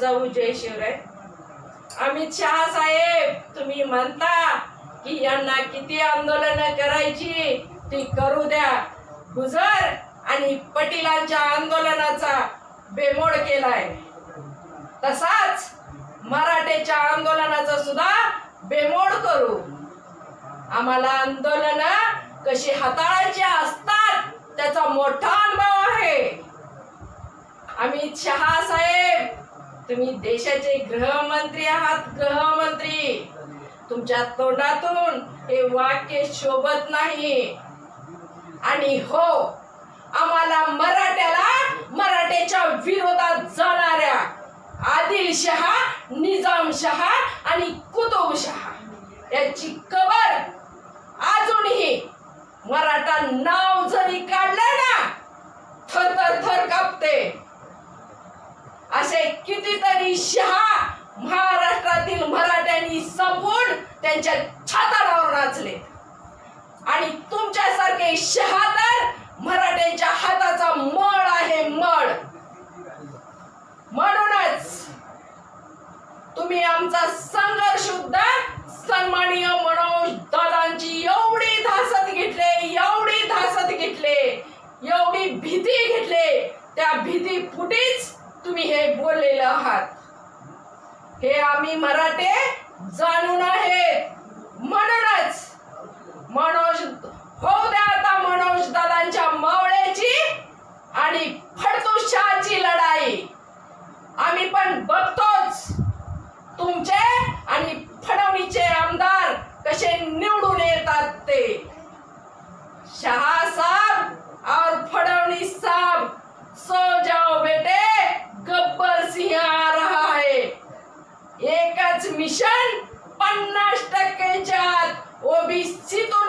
जिजाऊ जय शिवराय. अमित शहा साहेब तुम्ही म्हणता की यांना किती आंदोलन करायची ती करू द्या. गुजर आणि पटिलांच्या आंदोलनाचा बेमोड केलाय. तसाच मराठेच्या आंदोलनाचा सुद्धा बेमोड करू. आम्हाला आंदोलन कशी हाताळायची असतात त्याचा मोठा अनुभव आहे. अमित शहा साहेब तुम्ही देशाचे गृहमंत्री आहात गृहमंत्री. तुमच्या तोंडातून हे वाक्य शोभत नाही. आणि हो आम्हाला मराठ्याला मराठ्याच्या विरोधात जाणाऱ्या आदिलशहा निजामशहा आणि कुतुबशहा याची कबर अजूनही मराठा नाव जरी काढलं ना थर थर थर कापते. असे कितीतरी शहा महाराष्ट्रातील मराठ्यांनी संपून त्यांच्या छाताडावर नाचले. आणि तुमच्यासारखे शहा तर मराठ्यांच्या हाताचा मळ आहे मळ. म्हणूनच तुम्ही आमचा संघर्ष सुद्धा सन्माननीय मनोज दादांची एवढी धासत घेतले एवढी धासत घेतले एवढी भीती घेतले त्या भीती फुटीच तुम्ही हे बोललेलं आहात. हे आम्ही मराठे जाणून आहेत. म्हणूनच मनोज होऊ द्या आता मनोज दादांच्या मावळ्याची आणि फडतुशाची लढाई. आम्ही पण बघतोच तुमचे आणि फडवणीचे आमदार कसे निवडून येतात ते. शहा मिशन पन्नास टक्क्याच्या आत ओबीसीतूनच